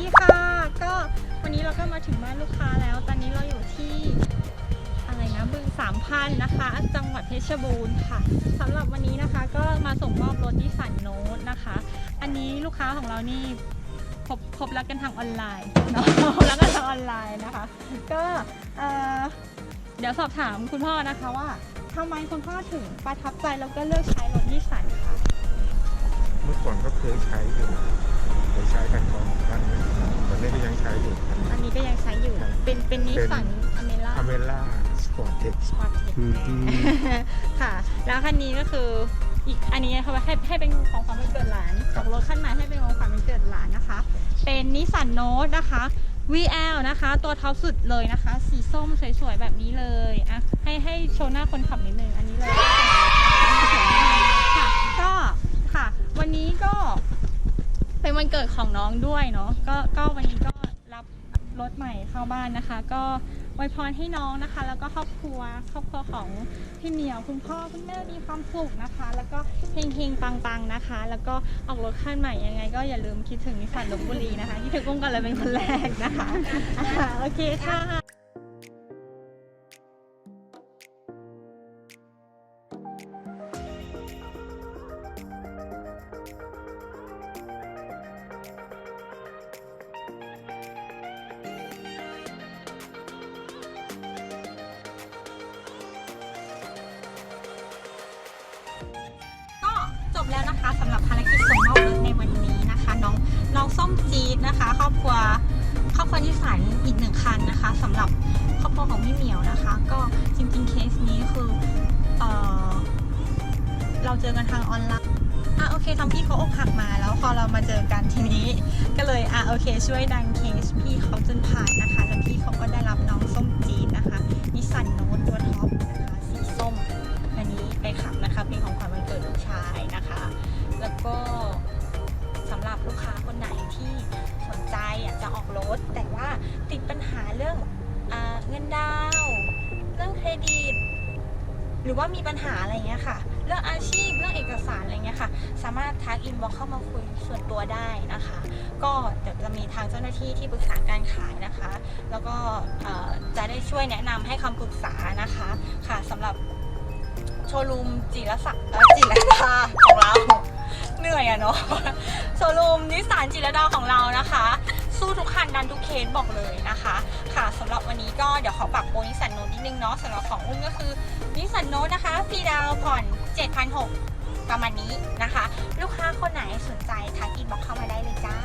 ดีค่ะ ก็วันนี้เราก็มาถึงบ้านลูกค้าแล้ว ตอนนี้เราอยู่ที่อะไรนะบึงสามพันนะคะ จังหวัดเพชรบูรณ์ค่ะสำหรับวันนี้นะคะก็มาส่งมอบรถที่สันโนตนะคะ อันนี้ลูกค้าของเรานี่พบพบรักกันทางออนไลน์เนาะพบรักกันทางออนไลน์นะคะ ก็เออเดี๋ยวสอบถามคุณพ่อนะคะว่าทำไมคุณพ่อถึงประทับใจแล้วก็เลือกใช้รถนิสสันคะเมื่อก่อนก็เคยใช้อยู่ เคยใช้กันก่อนบ้างตอนนี้ก็ยังใช้อยู่อันนี้ก็ยังใช้อยู่ เป็นเป็นนิสสันอเมร่าอเมล่าสปอร์ตเท็กซ์สปอร์ตเทคอืมค่ะ แล้วคันนี้ก็คืออีกอันนี้เขาให้ให้เป็นของขวัญวันเกิดหลานจากรถขั้นใหม่ให้เป็นของขวัญวันเกิดหลานนะคะ เป็นนิสสันโนตนะคะ VL นะคะ ตัวท็อปสุดเลยนะคะ สีส้มสวยๆแบบนี้เลยอะให้ให้โชว์หน้าคนขับนิดนึงอันนี้เลย วันเกิดของน้องด้วยเนาะก็ก็วันนี้ก็รับรถใหม่เข้าบ้านนะคะ ก็อวยพรให้น้องนะคะ แล้วก็ครอบครัวครอบครัวของพี่เหมียวคุณพ่อคุณแม่มีความสุขนะคะ แล้วก็เฮงๆปังๆนะคะ แล้วก็ออกรถคันใหม่ยังไง ก็อย่าลืมคิดถึงนิสสันลบบุรีนะคะคิดถึงกุ้งกันเลยเป็นคนแรกนะคะอ่าโอเคค่ะ บแล้วนะคะสำหรับภารกิจส่งมอบรถในวันนี้นะคะ น้องน้องส้มจี๊ดนะคะ ครอบครัวครอบครัวที่สันอีกหนึ่งคันนะคะสำหรับครอบครัวของพี่เหมียวนะคะ ก็จริงๆเคสนี้คือเออเราเจอกันทางออนไลน์อะโอเคทำพี่เขาอกหักมาแล้วพอเรามาเจอกันทีนี้ ก็เลยอะโอเค ช่วยดังเคสพี่เขาจนผ่านนะคะ แล้วพี่เขาก็ได้รับน้องส้มจี๊ดนะคะนิสันโนตตัว รถ แต่ว่าติดปัญหาเรื่องอเงินดาวเรื่องเครดิต หรือว่ามีปัญหาอะไรเงี้ยค่ะ เรื่องอาชีพเรื่องเอกสารอะไรเงี้ยค่ะ สามารถทักอินบ็อกเข้ามาคุยส่วนตัวได้นะคะ ก็เดี๋ยวจะมีทางเจ้าหน้าที่ที่ปรึกษาการขายนะคะ แล้วก็จะได้ช่วยแนะนำให้คำปรึกษานะคะค่ะสำหรับโชว์รูมจิรศักดิ์จิรดาของเราเหนื่อยอะเนาะโชว์รูมนิสสันจิรดาของเรานะคะู้ทุกคันดันทุกเคสบอกเลยนะคะ ค่ะสำหรับวันนี้ก็เดี๋ยวขอปักโปนิสันโนนิดนึงเนาะสำหรับของอุ้มก็คือนิสันโนนะคะฟีดาวผ่อน7,600ประมาณนี้นะคะ ลูกค้าคนไหนสนใจทักอินบอกเข้ามาได้เลยจ้า